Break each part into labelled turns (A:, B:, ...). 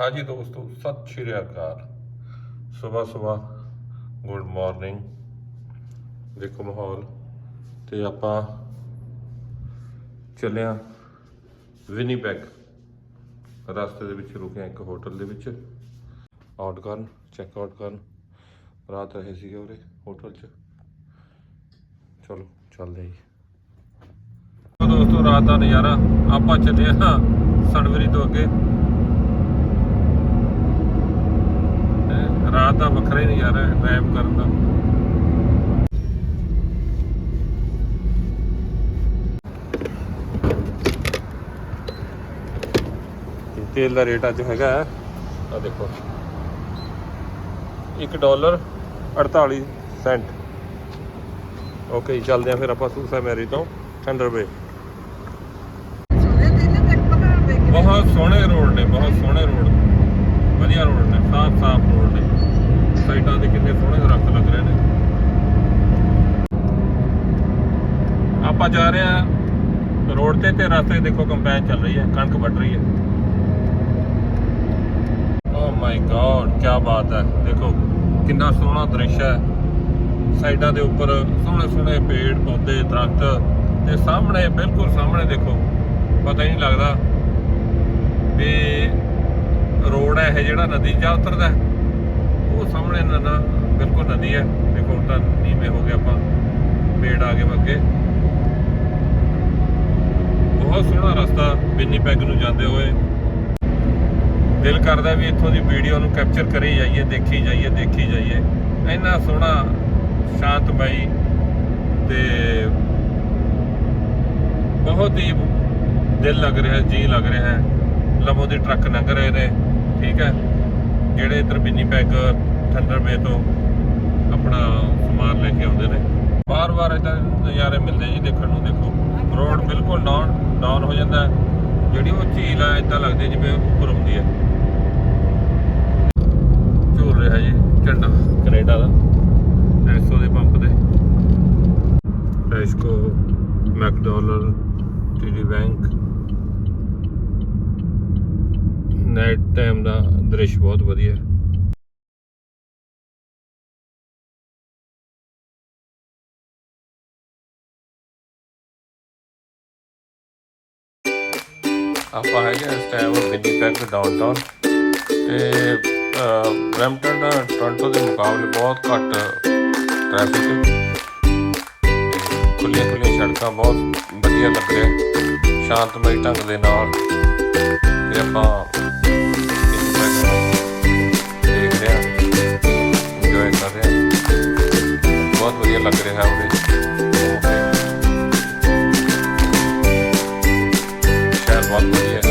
A: ਹਾਂਜੀ ਦੋਸਤੋ, ਸਤਿ ਸ਼੍ਰੀ ਅਕਾਲ। ਸਵੇਰ ਸਵੇਰ ਗੁੱਡ ਮਾਰਨਿੰਗ। ਦੇਖੋ ਮਾਹੌਲ। ਤੇ ਆਪਾਂ ਚੱਲਿਆ ਵਿਨੀਪੈਗ। ਰਸਤੇ ਦੇ ਵਿੱਚ ਰੁਕੇ ਇੱਕ ਹੋਟਲ ਦੇ ਵਿੱਚ। ਆਊਟ ਕਰਨ, ਚੈੱਕ ਆਊਟ ਕਰਨ। ਰਾਤ ਰਹੇ ਸੀਗੇ ਉਰੇ ਹੋਟਲ 'ਚ। ਚਲੋ, ਚੱਲਦੇ ਹਾਂ ਜੀ। ਦੋਸਤੋ, ਰਾਤ ਦਾ ਨਜ਼ਾਰਾ। ਆਪਾਂ ਚੱਲੇ ਹਾਂ ਸਨਵਰੀ ਤੋਂ ਅੱਗੇ। ਦਾ ਵੱਖਰਾ ਹੀ ਨਜ਼ਾਰਾ ਹੈ ਡਰਾਈਵ ਕਰਨ ਦਾ। ਤੇਲ ਦਾ ਰੇਟ ਅੱਜ ਹੈਗਾ ਆ ਦੇਖੋ। 1 ਡਾਲਰ 48 ਸੈਂਟ। ਓਕੇ ਜੀ, ਚੱਲਦੇ ਆ ਫਿਰ ਆਪਾਂ ਸੂਸਾ ਮੈਰੀ ਤੋਂ ਥੰਡਰ ਬੇ। ਬਹੁਤ ਸੋਹਣੇ ਰੋਡ ਨੇ ਬਹੁਤ ਸੋਹਣੇ ਰੋਡ। ਵਧੀਆ ਰੋਡ ਨੇ ਸਾਫ਼ ਸਾਫ਼ ਰੋਡ ਨੇ। ਸਾਈਡਾਂ ਤੇ ਕਿੰਨੇ ਸੋਹਣੇ ਦਰਖਤ ਲੱਗ ਰਹੇ ਨੇ। ਆਪਾਂ ਜਾ ਰਹੇ ਆ ਰੋਡ ਤੇ ਤੇ ਰਸਤੇ ਦੇਖੋ ਕੰਪੈਨ ਚੱਲ ਰਹੀ ਹੈ, ਕਣਕ ਵੱਢ ਰਹੀ ਹੈ। ਓ ਮਾਈ ਗॉड ਕੀ ਬਾਤ ਹੈ। ਦੇਖੋ, ਕਿੰਨਾ ਸੋਹਣਾ ਦ੍ਰਿਸ਼ ਹੈ। ਸਾਈਡਾਂ ਦੇ ਉੱਪਰ ਸੋਹਣੇ ਸੋਹਣੇ ਪੇੜ, ਪੌਦੇ, ਦਰਖਤ ਤੇ ਸਾਹਮਣੇ, ਬਿਲਕੁਲ ਸਾਹਮਣੇ ਦੇਖੋ, ਪਤਾ ਹੀ ਨਹੀਂ ਲੱਗਦਾ ਵੀ ਰੋਡ ਹੈ ਇਹ ਜਿਹੜਾ ਨਦੀ ਜਾ ਉਤਰਦਾ ਹੈ। ਉਹ ਸਾਹਮਣੇ ਨਾ ਬਿਲਕੁਲ ਨਦੀ ਹੈ। ਦੇਖੋ, ਹੁਣ ਤਾਂ ਨੀਵੇਂ ਹੋ ਗਏ ਆਪਾਂ। ਪੇੜ ਆ ਗਏ ਅੱਗੇ। ਬਹੁਤ ਸੋਹਣਾ ਰਸਤਾ ਬਿੰਨੀ ਪੈਗ ਨੂੰ ਜਾਂਦੇ ਹੋਏ। ਦਿਲ ਕਰਦਾ ਵੀ ਇੱਥੋਂ ਦੀ ਵੀਡੀਓ ਨੂੰ ਕੈਪਚਰ ਕਰੀ ਜਾਈਏ, ਦੇਖੀ ਜਾਈਏ ਦੇਖੀ ਜਾਈਏ। ਇੰਨਾ ਸੋਹਣਾ, ਸ਼ਾਂਤਮਈ ਤੇ ਬਹੁਤ ਹੀ ਦਿਲ ਲੱਗ ਰਿਹਾ, ਜੀ ਲੱਗ ਰਿਹਾ ਹੈ। ਲਵੋ ਦੇ ਟਰੱਕ ਲੰਘ ਰਹੇ ਨੇ, ਠੀਕ ਹੈ। ਜਿਹੜੇ ਇਧਰ ਬਿੰਨੀ ਪੈਗ ਠੰਡਰ ਬੇ ਤੋਂ ਆਪਣਾ ਸਮਾਨ ਲੈ ਕੇ ਆਉਂਦੇ ਨੇ। ਬਾਰ-ਬਾਰ ਇਦਾਂ ਨਜ਼ਾਰੇ ਮਿਲਦੇ ਜੀ ਦੇਖਣ ਨੂੰ ਦੇਖੋ। ਰੋਡ ਬਿਲਕੁਲ ਡਾਊਨ ਡਾਊਨ ਹੋ ਜਾਂਦਾ ਹੈ। ਜਿਹੜੀ ਉਹ ਝੀਲ ਹੈ ਇਦਾਂ ਲੱਗਦੀ ਜਿਵੇਂ ਉੱਪਰ ਹੁੰਦੀ ਹੈ। ਝੂਲ ਰਿਹਾ ਜੀ ਝੰਡਾ। ਕੈਨੇਡਾ ਦਾ। 300 ਦੇ ਪੰਪ ਤੇ। Tesco McDonald TD bank. Night time ਦਾ ਦ੍ਰਿਸ਼ ਬਹੁਤ ਵਧੀਆ। ਹੈ ਆਪਾਂ ਹੈਗੇ ਇਸ ਟਾਈਮ ਵਿਨੀਪੈਗ ਡਾਊਨਟਾਊਨ ਤੇ ਬ੍ਰੈਂਪਟਨ ਦਾ ਟੋਰਾਂਟੋ ਦੇ ਮੁਕਾਬਲੇ ਬਹੁਤ ਘੱਟ ਟ੍ਰੈਫਿਕ ਖੁੱਲੀਆਂ ਖੁੱਲੀਆਂ ਸੜਕਾਂ ਬਹੁਤ ਵਧੀਆ ਲੱਗ ਰਿਹਾ, ਸ਼ਾਂਤਮਈ ਢੰਗ ਦੇ ਨਾਲ। ਤੇ ਆਪਾਂ ਨੂੰ ਦੇਖ ਰਹੇ ਹਾਂ ਇੰਜੋਏ ਕਰ ਰਹੇ ਹਾਂ। ਬਹੁਤ ਵਧੀਆ ਲੱਗ ਰਿਹਾ ਉਹਦੇ। ਸ਼ਹਿਰ ਬਹੁਤ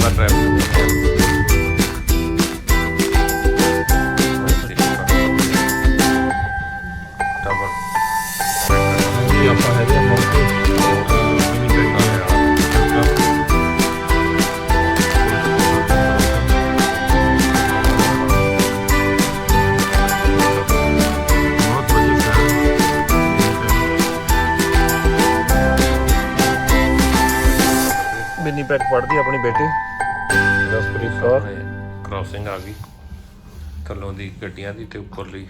A: ਹੈ ਗੱਡੀਆਂ ਦੀ ਤੇ ਉੱਪਰਲੀ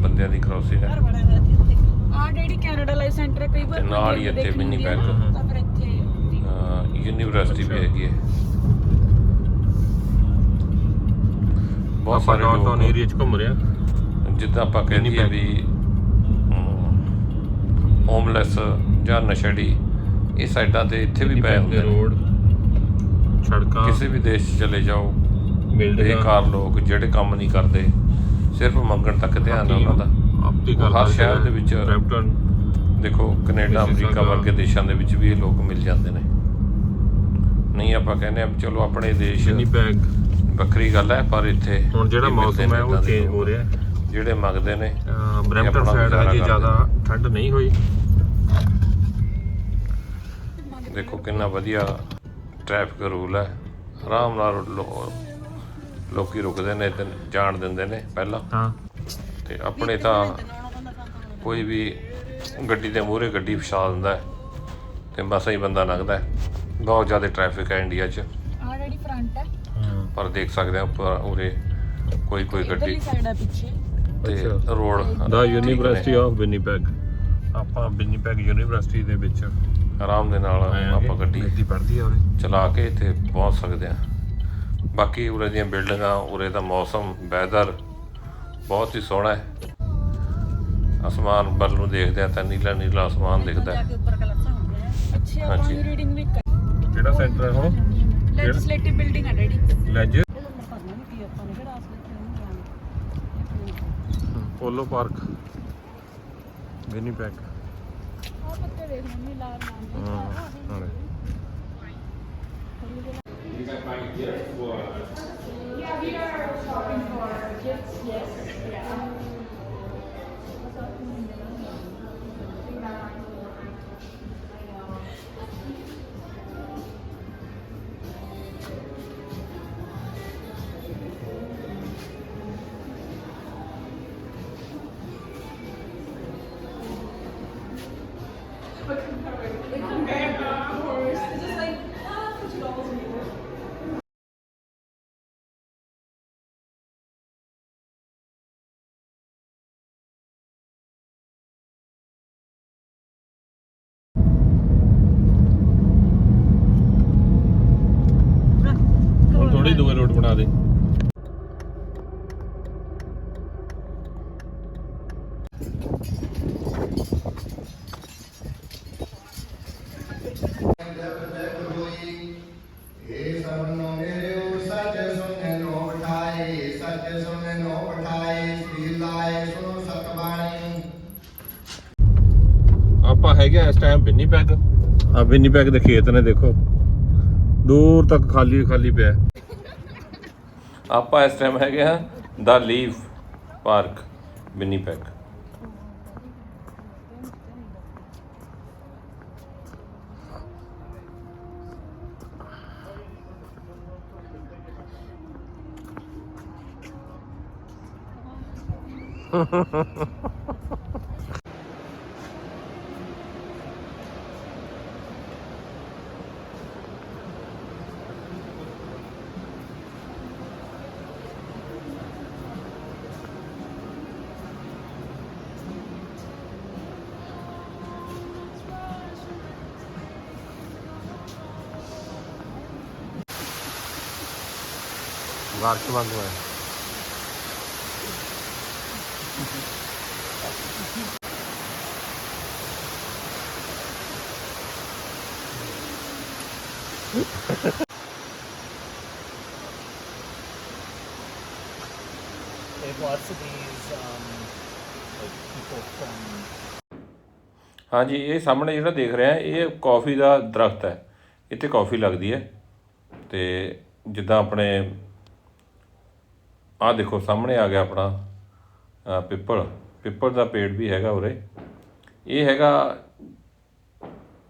A: ਬੰਦਿਆਂ ਦੀ ਕ੍ਰਾਸਿੰਗ ਹੈ।
B: ਆ ਜਿਹੜੀ ਕੈਨੇਡਾ ਲਾਈਫ ਸੈਂਟਰ ਹੈ ਕਈ ਵਾਰ
A: ਤੇ ਨਾਲ ਹੀ ਇੱਥੇ ਮਿੰਨੀ।
B: ਨਾ, ਤਾਂ ਫਿਰ ਇੱਥੇ
A: ਯੂਨੀਵਰਸਿਟੀ ਵੀ ਹੈਗੀ ਹੈ। ਬਹੁਤ ਸਾਰੇ ਲੋਕ
C: ਏਰੀਆ ਚ ਘੁੰਮ ਰਿਹਾ
A: ਜਿੱਦਾਂ ਆਪਾਂ ਕਹਿੰਦੇ ਆ ਵੀ ਹੋਮਲੈਸ ਜਾਂ ਨਸ਼ੜੀ ਇਹ ਸਾਈਡਾਂ ਤੇ ਇੱਥੇ ਵੀ ਪਏ ਹੁੰਦੇ ਨੇ।
C: ਰੋਡ ਸੜਕਾਂ।
A: ਕਿਸੇ ਵੀ ਦੇਸ਼ ਚਲੇ ਜਾਓ ਬੇਕਾਰ ਲੋਕ ਜਿਹੜੇ ਕੰਮ ਨਹੀਂ ਕਰਦੇ ਸਿਰਫ ਮੰਗਣ ਤੱਕ ਧਿਆਨ ਹੈ ਉਹਨਾਂ ਦਾ। ਗੱਲ
C: ਹਰ ਸ਼ਹਿਰ। ਦੇ ਵਿੱਚ
A: ਬਰੈਂਪਟਨ
C: ਦੇਖੋ ਕੈਨੇਡਾ ਅਮਰੀਕਾ ਵਰਗੇ ਦੇਸ਼ਾਂ ਦੇ ਵਿੱਚ ਵੀ ਇਹ ਲੋਕ ਮਿਲ ਜਾਂਦੇ ਨੇ। ਨਹੀਂ ਆਪਾਂ ਕਹਿੰਦੇ ਆ ਚਲੋ ਆਪਣੇ ਦੇਸ਼ ਵੱਖਰੀ ਗੱਲ ਹੈ ਪਰ ਇੱਥੇ
A: ਹੁਣ ਜਿਹੜਾ ਮੌਸਮ ਹੈ ਉਹ ਚੇਂਜ। ਹੋ ਰਿਹਾ।
C: ਜਿਹੜੇ ਮੰਗਦੇ ਨੇ
A: ਬਰੈਂਪਟਨ ਸਾਈਡ ਹਜੇ ਜ਼ਿਆਦਾ ਠੰਡ ਨਹੀਂ ਹੋਈ।
C: ਦੇਖੋ ਕਿੰਨਾ ਵਧੀਆ ਟ੍ਰੈਫਿਕ ਰੂਲ ਹੈ। ਆਰਾਮ ਨਾਲ ਲੋ- ਲੋਕੀ ਰੁਕਦੇ ਨੇ ਤੇ ਜਾਣ ਦਿੰਦੇ ਨੇ ਪਹਿਲਾਂ।
A: ਹਾਂ।
C: ਤੇ ਆਪਣੇ ਤਾਂ ਕੋਈ ਵੀ ਗੱਡੀ ਦੇ ਮੂਹਰੇ ਗੱਡੀ ਫਸਾ ਦਿੰਦਾ ਹੈ ਤੇ ਮਸਾਂ ਹੀ ਬੰਦਾ ਲੰਘਦਾ ਹੈ। ਬਹੁਤ ਜ਼ਿਆਦਾ ਟ੍ਰੈਫਿਕ ਹੈ ਇੰਡੀਆ 'ਚ।
B: ਆ ਜਿਹੜੀ ਫਰੰਟ ਹੈ।
C: ਪਰ ਦੇਖ ਸਕਦੇ ਆ ਉੱਪਰ ਉਰੇ ਕੋਈ ਕੋਈ ਗੱਡੀ
B: ਸਾਈਡ ਪਿੱਛੇ।
C: ਤੇ
A: ਅੱਛਾ।
C: ਰੋਡ
A: ਦਾ ਯੂਨੀਵਰਸਿਟੀ ਆਫ ਵਿਨੀਪੈਗ ਆਪਾਂ ਵਿਨੀਪੈਗ ਯੂਨੀਵਰਸਿਟੀ ਦੇ ਵਿੱਚ
C: ਆਰਾਮ ਦੇ ਨਾਲ ਆਪਾਂ ਗੱਡੀ
A: ਗੱਡੀ ਪੜਦੀ ਆ ਉਰੇ।
C: ਚਲਾ ਕੇ ਇੱਥੇ ਪਹੁੰਚ ਸਕਦੇ ਆ ਬਾਕੀ ਉਰੇ ਦੀਆਂ ਬਿਲਡਿੰਗਾਂ ਉਰੇ ਦਾ ਮੌਸਮ ਵੈਦਰ ਬਹੁਤ ਹੀ ਸੋਹਣਾ ਹੈ। ਅਸਮਾਨ ਵੱਲ ਨੂੰ ਦੇਖਦੇ ਆ ਤਾਂ ਨੀਲਾ ਨੀਲਾ ਅਸਮਾਨ ਦਿਖਦਾ ਹੈ।
B: ਅੱਛਾ ਆਪਾਂ
C: ਹਾਂਜੀ।
B: ਨੂੰ ਰੀਡਿੰਗ ਵੀ
A: ਕਿਹੜਾ ਸੈਂਟਰ ਹੈ ਹੁਣ
B: ਲੈਜਿਸਲੇਟਿਵ ਬਿਲਡਿੰਗ ਹੈ ਡੈਡੀ
A: ਲੈਜਰ ਪੋਲੋ ਪਾਰਕ ਵਿਨੀਪੈਗ
B: ਆ ਪੱਤੇ ਦੇਖ ਮੰਮੀ ਲਾਲ ਨਾਮ
A: ਹਾਂ ਹਾਂ।
D: you guys buying a gift? Uh, yeah, we are shopping for gifts, yes. Yeah. ਸਤ ਬਾਣੀ
A: ਆਪਾਂ ਹੈਗੇ ਆ ਇਸ ਟਾਈਮ ਵਿਨੀਪੈਗ। ਆ ਵਿਨੀਪੈਗ ਦੇ ਖੇਤ ਨੇ ਦੇਖੋ। ਦੂਰ ਤੱਕ ਖਾਲੀ ਖਾਲੀ ਪਿਆ।
C: ਆਪਾਂ ਇਸ ਟਾਈਮ ਹੈਗੇ ਆ ਦਾ ਲੀਫ ਪਾਰਕ ਵਿਨੀਪੈਗ
A: ਵਾਰਕ ਵਾਂਗੂ ਹੈ।
E: Lots of these um, like people from
C: ਹਾਂਜੀ ਇਹ ਸਾਹਮਣੇ ਜਿਹੜਾ ਦੇਖ ਰਹੇ ਇਹ ਕਾਫੀ ਦਾ ਦਰਖਤ ਹੈ ਇੱਥੇ ਕਾਫੀ ਲੱਗਦੀ ਹੈ ਤੇ ਜਿੱਦਾਂ ਆਪਣੇ ਆਹ ਦੇਖੋ, ਸਾਹਮਣੇ ਆ ਗਿਆ ਆਪਣਾ ਪਿੱਪਲ। ਪਿੱਪਲ ਦਾ ਪੇੜ ਵੀ ਹੈਗਾ ਉਰੇ। ਇਹ ਹੈਗਾ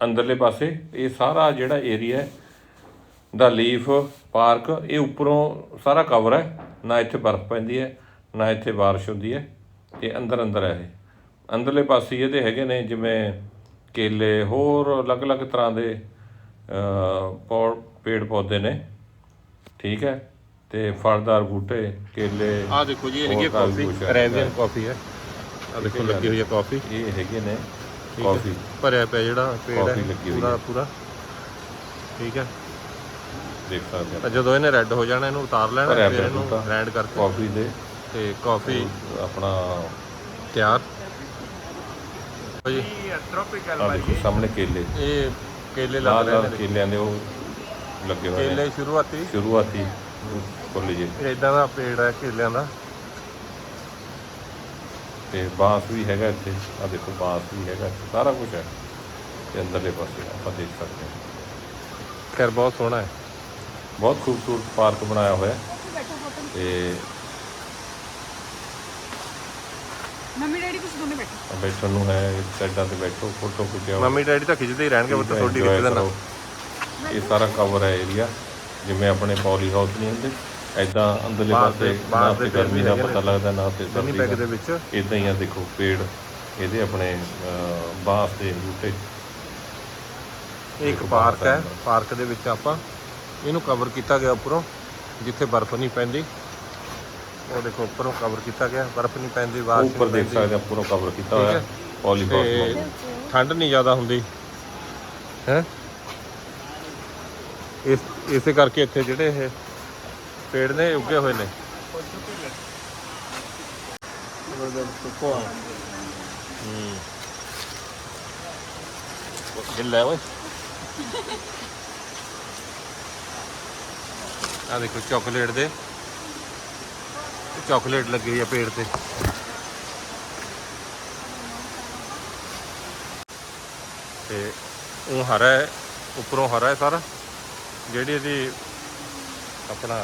C: ਅੰਦਰਲੇ ਪਾਸੇ। ਇਹ ਸਾਰਾ ਜਿਹੜਾ ਏਰੀਆ ਦਾ ਲੀਫ, ਪਾਰਕ, ਇਹ ਉੱਪਰੋਂ ਸਾਰਾ ਕਵਰ ਹੈ। ਨਾ ਇੱਥੇ ਬਰਫ਼ ਪੈਂਦੀ ਹੈ, ਨਾ ਇੱਥੇ ਬਾਰਿਸ਼ ਹੁੰਦੀ ਹੈ। ਤੇ ਅੰਦਰ ਅੰਦਰ ਹੈ ਇਹ। ਅੰਦਰਲੇ ਪਾਸੇ ਇਹਦੇ ਹੈਗੇ ਨੇ ਜਿਵੇਂ ਕੇਲੇ, ਹੋਰ ਅਲੱਗ-ਅਲੱਗ ਤਰ੍ਹਾਂ ਦੇ ਪੌ ਪੇੜ ਪੌਦੇ ਨੇ। ਠੀਕ ਹੈ। ਤੇ ਫਲਦਾਰ ਬੂਟੇ ਕੇਲੇ
A: ਆ ਦੇਖੋ ਜੀ ਇਹ ਹੈਗੀ
C: ਕਾਫੀ।
A: ਅਰੇਬੀਅਨ ਕਾਫੀ ਹੈ। ਆ ਦੇਖੋ ਲੱਗੀ ਹੋਈ ਹੈ ਕਾਫੀ
C: ਇਹ ਹੈਗੇ ਨੇ। ਕਾਫੀ
A: ਭਰਿਆ ਪਿਆ ਜਿਹੜਾ ਪੇੜ ਹੈ ਪੂਰਾ। ਪੂਰਾ। ਠੀਕ ਹੈ।
C: ਦੇਖ ਸਕਦੇ
A: ਤਾਂ
C: ਆਪਾਂ
A: ਜਦੋਂ ਇਹਨੇ ਰੈੱਡ ਹੋ ਜਾਣਾ ਇਹਨੂੰ ਉਤਾਰ ਲੈਣਾ ਫਿਰ ਇਹਨੂੰ। ਗ੍ਰਾਈਂਡ ਕਰਕੇ।
C: ਕਾਫੀ ਦੇ।
A: ਤੇ ਕਾਫੀ
C: ਆਪਣਾ
A: ਤਿਆਰ। ਜੀ।
C: ਆ ਦੇਖੋ ਸਾਹਮਣੇ ਕੇਲੇ।
A: ਇਹ ਕੇਲੇ ਲੱਗ ਰਹੇ ਨੇ
C: ਕੇਲਿਆਂ ਦੇ ਉਹ ਲੱਗੇ ਹੋਏ ਨੇ।
A: ਕੇਲੇ ਸ਼ੁਰੂਆਤੀ।
C: ਸ਼ੁਰੂਆਤੀ। ਫੁੱਲ ਜੇ
A: ਇਦਾਂ ਦਾ ਪੇੜ ਹੈ ਕੇਲਿਆਂ ਦਾ।
C: ਤੇ ਬਾਂਸ ਵੀ ਹੈਗਾ ਇੱਥੇ। ਆ ਦੇਖੋ ਬਾਂਸ ਵੀ ਹੈਗਾ ਸਾਰਾ ਕੁਝ ਹੈ। ਤੇ ਅੰਦਰਲੇ ਪਾਸੇ ਆਪਾਂ ਦੇਖ ਸਕਦੇ ਹਾਂ। ਖੈਰ ਬਹੁਤ ਸੋਹਣਾ ਹੈ। ਬਹੁਤ ਖੂਬਸੂਰਤ ਪਾਰਕ ਬਣਾਇਆ ਹੋਇਆ ਤੇ
B: ਮੰਮੀ ਡੈਡੀ ਤੁਸੀਂ ਦੋਨੇ ਬੈਠੋ।
C: ਬੈਠਣ ਨੂੰ ਹੈ ਸਾਈਡਾਂ ਤੇ ਬੈਠੋ ਫੋਟੋ ਖਿਚਾਓ
A: ਮੰਮੀ ਡੈਡੀ ਤਾਂ ਖਿੱਚਦੇ ਹੀ ਰਹਿਣਗੇ ਬਟ ਤੁਹਾਡੀ ਕਿਤੇ ਦਾ
C: ਕਰੋ। ਇਹ ਸਾਰਾ ਕਵਰ ਹੈ ਏਰੀਆ ਜਿਵੇਂ ਆਪਣੇ ਪੌਲੀ ਹਾਊਸ ਨਹੀਂ ਹੁੰਦੇ ਐਦਾਂ ਅੰਦਰਲੇ ਪਾਸੇ
A: ਬਾਂਸ ਦੇ
C: ਗਰਮੀ
A: ਵੀ
C: ਦਾ ਪਤਾ। ਲੱਗਦਾ ਨਾ ਤੇ ਸਰਦੀ
A: ਪੈਕ
C: ਦਾ।
A: ਦੇ ਵਿੱਚ।
C: ਇਦਾਂ ਹੀ ਆ ਦੇਖੋ ਪੇੜ ਇਹਦੇ ਆਪਣੇ ਬਾਂਸ ਦੇ ਬੂਟੇ।
A: ਇੱਕ ਪਾਰਕ ਹੈ ਪਾਰਕ ਦੇ ਵਿੱਚ ਆਪਾਂ ਇਹਨੂੰ ਕਵਰ ਕੀਤਾ ਗਿਆ ਉੱਪਰੋਂ ਜਿੱਥੇ ਬਰਫ਼ ਨਹੀਂ ਪੈਂਦੀ। ਉਹ ਦੇਖੋ ਉੱਪਰੋਂ ਕਵਰ ਕੀਤਾ ਗਿਆ ਬਰਫ਼ ਨਹੀਂ ਪੈਂਦੀ ਬਾਹਰ
C: ਉੱਪਰ ਦੇਖ ਸਕਦੇ ਆ ਪੂਰਾ ਕਵਰ ਕੀਤਾ ਹੋਇਆ
A: ਹੈ।
C: ਪੌਲੀ
A: ਤੇ
C: ਹਾਊਸ
A: ਠੰਡ ਨਹੀਂ ਜ਼ਿਆਦਾ ਹੁੰਦੀ। ਹੈ? ਇਸ, ਇਸੇ ਕਰਕੇ ਇੱਥੇ ਜਿਹੜੇ ਇਹ ਪੇੜ ਨੇ ਉੱਗੇ ਹੋਏ ਨੇ। ਹੂੰ। ਗਿੱਲਾ ਓਏ। ਆ ਦੇਖੋ ਚਾਕਲੇਟ ਦੇ। ਚਾਕਲੇਟ ਲੱਗੀ ਆ ਪੇੜ ਤੇ। ਤੇ ਉਹ ਹਰਾ ਹੈ, ਉੱਪਰੋਂ ਹਰਾ ਹੈ ਸਾਰਾ। ਜਿਹੜੀ ਇਹਦੀ ਆਪਣਾ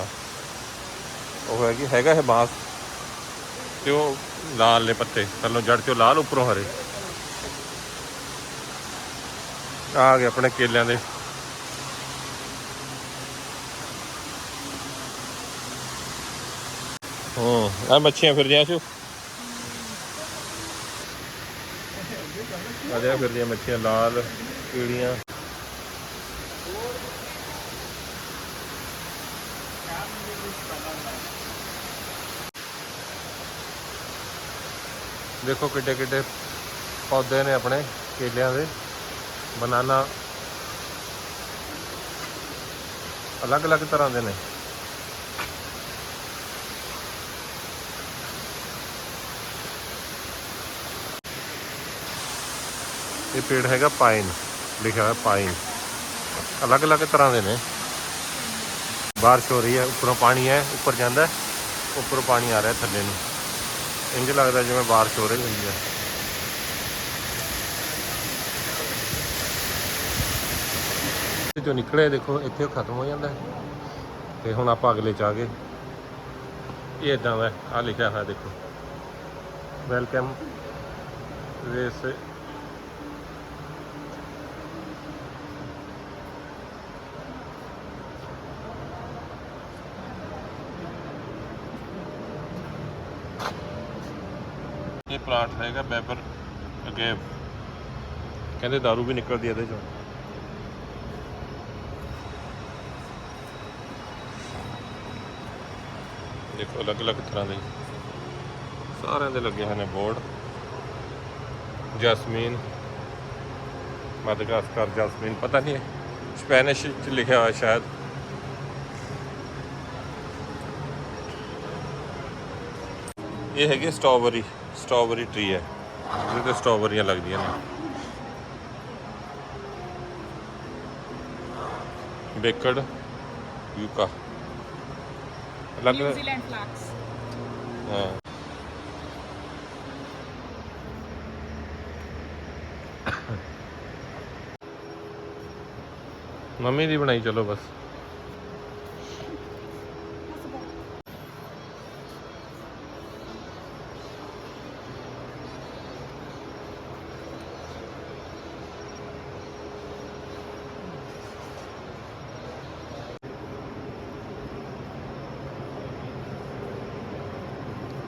A: ਉਹ ਹੈਗੀ ਹੈਗਾ ਹੈ ਬਾਂਸ। ਤੇ ਉਹ ਲਾਲ ਨੇ ਪੱਤੇ ਥੱਲੋਂ ਜੜ ਚੋਂ ਲਾਲ ਉੱਪਰੋਂ ਹਰੇ। ਆ ਗਏ ਆਪਣੇ ਕੇਲਿਆਂ ਦੇ। ਹੂੰ ਆ ਮੱਛੀਆਂ ਫਿਰਦੀਆਂ ਸ਼ੂ। ਆ ਜਾ ਫਿਰਦੀਆਂ ਮੱਛੀਆਂ ਲਾਲ ਪੀੜੀਆਂ ਦੇਖੋ ਕਿੱਡੇ ਕਿੱਡੇ ਪੌਦੇ ਨੇ ਆਪਣੇ ਕੇਲਿਆਂ ਦੇ। ਬਨਾਨਾ ਅਲੱਗ-ਅਲੱਗ ਤਰ੍ਹਾਂ ਦੇ ਨੇ। ਇਹ ਪੇੜ ਹੈਗਾ ਪਾਈਨ, ਲਿਖਿਆ ਹੋਇਆ ਪਾਈਨ। ਅਲੱਗ-ਅਲੱਗ ਤਰ੍ਹਾਂ ਦੇ ਨੇ। ਬਾਰਿਸ਼ ਹੋ ਰਹੀ ਹੈ, ਉੱਪਰੋਂ ਪਾਣੀ ਹੈ, ਉੱਪਰ ਜਾਂਦਾ ਉੱਪਰੋਂ ਪਾਣੀ ਆ ਰਿਹਾ ਥੱਲੇ ਨੂੰ। ਇੰਜ ਲੱਗਦਾ ਜਿਵੇਂ ਬਾਰਿਸ਼ ਹੋ ਰਹੀ ਹੁੰਦੀ ਹੈ ਜੋ ਨਿਕਲੇ ਦੇਖੋ, ਇੱਥੇ ਉਹ ਖਤਮ ਹੋ ਜਾਂਦਾ ਹੈ। ਤੇ ਹੁਣ ਆਪਾਂ ਅਗਲੇ ਚ ਆ ਗਏ। ਇਹ ਇਦਾਂ ਦਾ ਆ ਲਿਖਿਆ ਹੋਇਆ ਦੇਖੋ। ਵੈਲਕਮ this ਪਲਾਂਟ ਹੈਗਾ ਬੈਬਰ ਅੱਗੇ ਕਹਿੰਦੇ दारू ਵੀ ਨਿਕਲਦੀ ਇਹਦੇ ਚੋਂ। ਦੇਖੋ, ਅਲੱਗ-ਅਲੱਗ ਤਰ੍ਹਾਂ ਦੇ। ਸਾਰਿਆਂ ਦੇ ਲੱਗੇ ਹੋਏ ਬੋਰਡ। ਜੈਸਮੀਨ ਮਦਗਾਸਕਰ ਜੈਸਮੀਨ, ਪਤਾ ਨਹੀਂ, ਸਪੈਨਿਸ਼ ਚ ਲਿਖਿਆ ਹੋਇਆ ਸ਼ਾਇਦ। ਇਹ ਹੈਗੀ ਸਟ੍ਰਾਬੇਰੀ। ਸਟ੍ਰਾਬੇਰੀ ਟਰੀ ਹੈ। ਜਿਹਦੇ ਤੇ ਸਟ੍ਰਾਬੇਰੀਆਂ ਲੱਗਦੀਆਂ ਨੇ। Baked yuca. ਅਲੱਗ
B: ਨਿਊਜ਼ੀਲੈਂਡ ਫਲੈਕਸ।
C: ਹਾਂ। ਮੰਮੀ ਦੀ ਬਣਾਈ ਚਲੋ ਬਸ।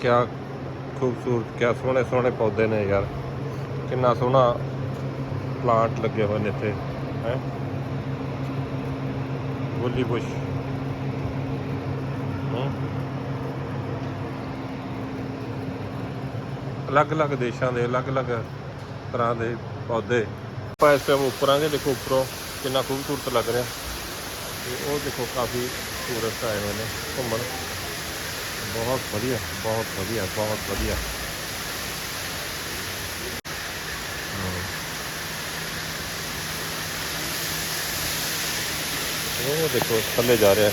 C: ਕਿਆ ਖੂਬਸੂਰਤ, ਕਿਆ ਸੋਹਣੇ ਸੋਹਣੇ ਪੌਦੇ ਨੇ ਯਾਰ। ਕਿੰਨਾ ਸੋਹਣਾ ਪਲਾਂਟ ਲੱਗੇ ਹੋਏ ਨੇ ਇੱਥੇ, ਹੈ? ਗੁੱਲੀ ਬੁਸ਼। ਅਲੱਗ-ਅਲੱਗ ਦੇਸ਼ਾਂ ਦੇ, ਅਲੱਗ-ਅਲੱਗ ਤਰ੍ਹਾਂ ਦੇ ਪੌਦੇ। ਆਪਾਂ ਇਸ ਟਾਈਮ ਉੱਪਰ ਦੇਖੋ ਉੱਪਰੋਂ ਕਿੰਨਾ ਖੂਬਸੂਰਤ ਲੱਗ ਰਿਹਾ। ਤੇ ਉਹ ਦੇਖੋ ਕਾਫੀ ਟੂਰਿਸਟ ਆਏ ਹੋਏ ਨੇ ਘੁੰਮਣ। ਬਹੁਤ ਵਧੀਆ ਬਹੁਤ ਵਧੀਆ ਬਹੁਤ ਵਧੀਆ ਹਮ। ਉਹ ਦੇਖੋ ਥੱਲੇ ਜਾ ਰਿਹਾ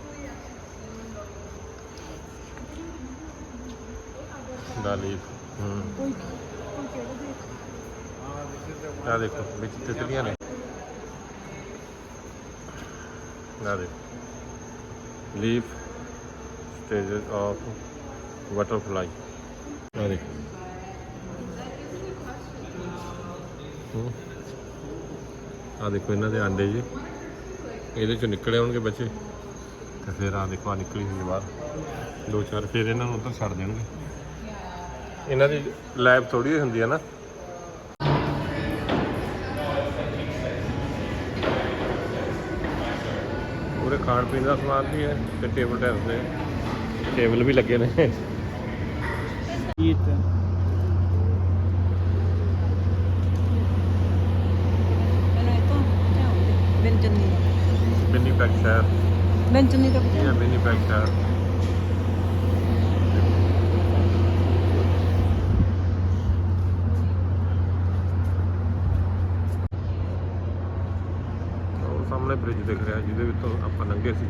C: ਦਾ ਲੀਫ ਹੂੰ. ਆ ਦੇਖੋ ਵਿੱਚ ਤਿਤਲੀਆਂ ਨੇ। ਆ ਦੇਖੋ। ਲੀਫ ਸਟੇਜਸ ਆਫ ਬਟਰਫਲਾਈ ਆ ਦੇਖੋ। ਆ ਦੇਖੋ ਇਹਨਾਂ ਦੇ ਆਂਡੇ ਜੀ। ਇਹਦੇ ਚੋਂ ਨਿਕਲੇ ਹੋਣਗੇ ਬੱਚੇ। ਤੇ ਫਿਰ ਆ ਦੇਖੋ ਆ ਨਿਕਲੀ ਹੋਈ ਹੈ ਬਾਹਰ। ਦੋ ਚਾਰ ਫਿਰ ਇਹਨਾਂ ਨੂੰ ਉੱਧਰ ਛੱਡ ਦੇਣਗੇ। ਇਹਨਾਂ ਦੀ ਲੈਬ ਥੋੜੀ ਹੁੰਦੀ ਹੈ ਨਾ ਪੂਰੇ ਖਾਣ ਪੀਣ ਦਾ ਸਮਾਨ ਵੀ ਹੈ ਤੇ ਟੇਬਲ ਟੈਨਿਸ ਦੇ ਟੇਬਲ ਵੀ ਲੱਗੇ ਨੇ
E: Eat.
B: Ano ito? Benjani.
C: ਬਿੰਨੀ ਪੈਕ ਸ਼ਹਿਰ
B: Benjani daw
C: ਇਹ ਹੈ ਬਿੰਨੀ ਪੈਕ ਸ਼ਹਿਰ ਉਹ ਸਾਹਮਣੇ ਬ੍ਰਿਜ ਦਿਖ ਰਿਹਾ ਜਿਹਦੇ ਵਿੱਚੋਂ ਆਪਾਂ ਲੰਘੇ ਸੀ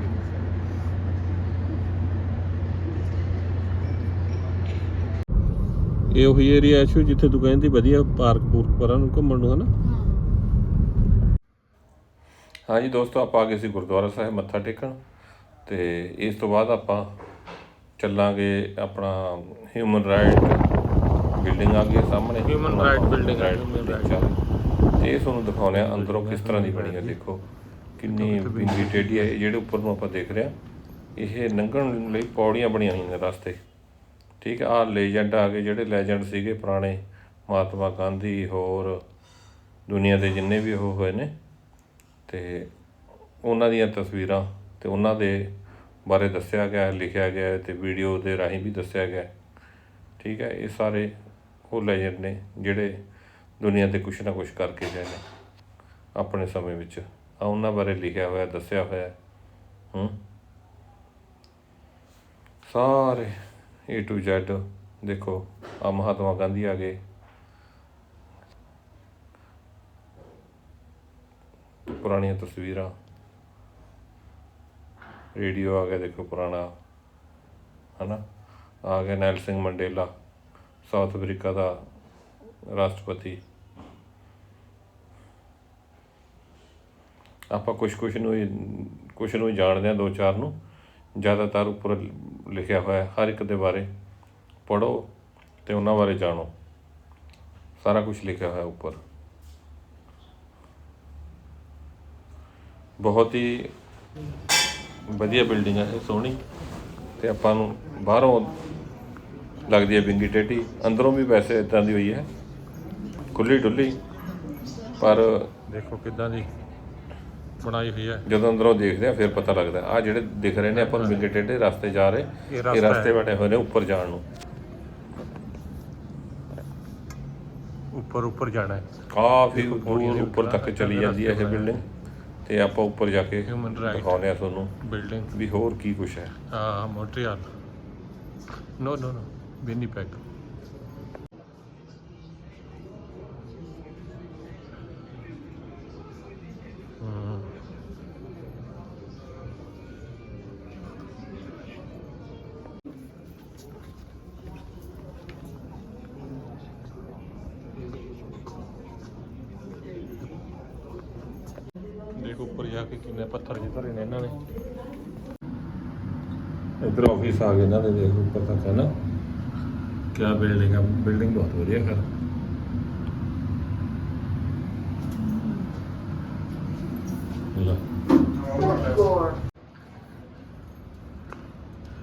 C: ਇਹ ਉਹੀ ਏਰੀਆ ਐਸ਼ੂ ਜਿੱਥੇ ਤੂੰ ਕਹਿੰਦੀ ਵਧੀਆ ਪਾਰਕ ਪੂਰਕ ਪਰਾਂ ਨੂੰ ਘੁੰਮਣ ਨੂੰ ਹਨਾ? ਹਾਂਜੀ ਦੋਸਤੋ ਆਪਾਂ ਆ ਗਏ ਸੀ ਗੁਰਦੁਆਰਾ ਸਾਹਿਬ ਮੱਥਾ ਟੇਕਣ। ਤੇ ਇਸ ਤੋਂ ਬਾਅਦ ਆਪਾਂ ਚੱਲਾਂਗੇ ਆਪਣਾ ਹਿਊਮਨ ਰਾਈਟ ਬਿਲਡਿੰਗ ਆ ਗਈ ਸਾਹਮਣੇ।
A: Human right building ਹੈ।
C: ਤੇ ਇਹ ਤੁਹਾਨੂੰ ਦਿਖਾਉਂਦੇ ਆ ਅੰਦਰੋਂ ਕਿਸ ਤਰ੍ਹਾਂ ਦੀ ਬਣੀ ਹੈ ਦੇਖੋ। ਕਿੰਨੀ ਬਿੰਗੀ ਟੇਢੀ ਹੈ ਜਿਹੜੇ ਉੱਪਰ ਨੂੰ ਆਪਾਂ ਦੇਖ ਰਹੇ ਆ ਇਹ ਲੰਘਣ ਲਈ ਪੌੜੀਆਂ ਬਣੀਆਂ ਹੋਈਆਂ ਨੇ ਰਸਤੇ ਠੀਕ ਆ ਲੈਜੈਂਡ ਆ ਗਏ ਜਿਹੜੇ ਲੈਜੈਂਡ ਸੀਗੇ ਪੁਰਾਣੇ ਮਹਾਤਮਾ ਗਾਂਧੀ ਹੋਰ ਦੁਨੀਆ ਦੇ ਜਿੰਨੇ ਵੀ ਉਹ ਹੋਏ ਨੇ ਤੇ ਉਹਨਾਂ ਦੀਆਂ ਤਸਵੀਰਾਂ ਤੇ ਉਹਨਾਂ ਦੇ ਬਾਰੇ ਦੱਸਿਆ ਗਿਆ ਹੈ, ਲਿਖਿਆ ਗਿਆ ਹੈ ਤੇ ਵੀਡੀਓ ਦੇ ਰਾਹੀਂ ਵੀ ਦੱਸਿਆ ਗਿਆ ਹੈ। ਠੀਕ ਹੈ ਇਹ ਸਾਰੇ ਉਹ ਲੈਜੈਂਡ ਨੇ ਜਿਹੜੇ ਦੁਨੀਆ ਤੇ ਕੁਛ ਨਾ ਕੁਛ ਕਰਕੇ ਗਏ ਨੇ ਆਪਣੇ ਸਮੇਂ ਵਿੱਚ ਉਹਨਾਂ ਬਾਰੇ ਲਿਖਿਆ ਹੋਇਆ, ਦੱਸਿਆ ਹੋਇਆ ਹੂੰ। ਸਾਰੇ A to Z, ਦੇਖੋ, ਆ ਮਹਾਤਮਾ ਗਾਂਧੀ ਆ ਗਏ। ਪੁਰਾਣੀਆਂ ਤਸਵੀਰਾਂ। ਰੇਡੀਓ ਆ ਗਿਆ, ਦੇਖੋ, ਪੁਰਾਣਾ। ਹਨਾ? ਆ ਗਿਆ Nelson Mandela, South Africa ਦਾ ਰਾਸ਼ਟਰਪਤੀ। ਆਪਾਂ ਕੁਝ ਕੁਝ ਨੂੰ ਹੀ ਕੁਝ ਨੂੰ ਹੀ ਜਾਣਦੇ ਹਾਂ ਦੋ ਚਾਰ ਨੂੰ। ਜ਼ਿਆਦਾਤਰ ਉੱਪਰ ਲਿਖਿਆ ਹੋਇਆ ਹਰ ਇੱਕ ਦੇ ਬਾਰੇ ਪੜੋ ਤੇ ਉਹਨਾਂ ਬਾਰੇ ਜਾਣੋ। ਸਾਰਾ ਕੁਝ ਲਿਖਿਆ ਹੋਇਆ ਉੱਪਰ। ਬਹੁਤ ਹੀ ਵਧੀਆ ਬਿਲਡਿੰਗ ਹੈ, ਇਹ ਸੋਹਣੀ। ਤੇ ਆਪਾਂ ਨੂੰ ਬਾਹਰੋਂ ਲੱਗਦੀ ਹੈ ਬਿੰਗੀ ਟੇਢੀ। ਅੰਦਰੋਂ ਵੀ ਵੈਸੇ ਇਦਾਂ ਦੀ ਹੋਈ ਹੈ। ਖੁੱਲੀ ਡੁੱਲੀ ਪਰ
A: ਦੇਖੋ ਕਿੱਦਾਂ ਦੀ ਬਣਾਈ ਹੋਈ ਹੈ।
C: ਜਦੋਂ ਅੰਦਰੋਂ ਦੇਖਦੇ ਆ ਫਿਰ ਪਤਾ ਲੱਗਦਾ ਆ ਜਿਹੜੇ ਦਿਖ ਰਹੇ ਨੇ ਆਪਾਂ ਨੂੰ ਬਿੰਗੇ ਟੇਢੇ ਰਸਤੇ ਜਾ ਰਹੇ
A: ਇਹ ਰਸਤਾ
C: ਬਣੇ ਹੋਏ ਨੇ ਉੱਪਰ ਜਾਣ ਨੂੰ।
A: ਉੱਪਰ ਉੱਪਰ ਜਾਣਾ ਹੈ।
C: ਕਾਫੀ ਦੂਰ ਉੱਪਰ ਤੱਕ ਚਲੀ ਜਾਂਦੀ ਹੈ ਇਹ ਬਿਲਡਿੰਗ ਤੇ ਆਪਾਂ ਉੱਪਰ ਜਾ ਕੇ। ਦਿਖਾਉਂਦੇ ਆ ਤੁਹਾਨੂੰ
A: ਬਿਲਡਿੰਗ
C: ਵੀ ਹੋਰ ਕੀ ਕੁਛ ਹੈ।
A: ਹਾਂ ਮੋਂਟਰੀਅਲ ਨੋ ਨੋ ਨੋ ਵਿਨੀਪੈਗ ਦੇਖੋ
C: ਇੱਧਰ ਆ ਗਏ ਇਹਨਾਂ ਦੇ ਦੇਖ ਉੱਪਰ ਤੱਕ ਹੈ ਨਾ। ਕਿਆ ਬਿਲਡਿੰਗ ਆ ਬਿਲਡਿੰਗ ਬਹੁਤ ਵਧੀਆ ਹੈ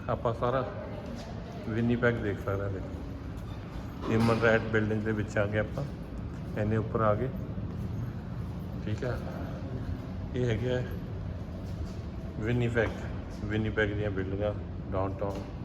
C: ਆਪਾਂ ਸਾਰਾ ਵਿਨੀਪੈਗ ਦੇਖ ਸਕਦੇ ਹਾਂ ਦੇਖੋ। ਹਿਊਮਨ ਰਾਈਟ ਬਿਲਡਿੰਗ ਦੇ ਵਿੱਚ ਆ ਗਏ ਆਪਾਂ। ਇੰਨੇ ਉੱਪਰ ਆ ਗਏ। ਠੀਕ ਹੈ ਇਹ ਹੈਗਾ ਵਿਨੀਪੈਗ ਵਿਨੀਪੈਗ ਦੀਆਂ ਬਿਲਡਿੰਗਾਂ ਡਾਊਨਟਾਊਨ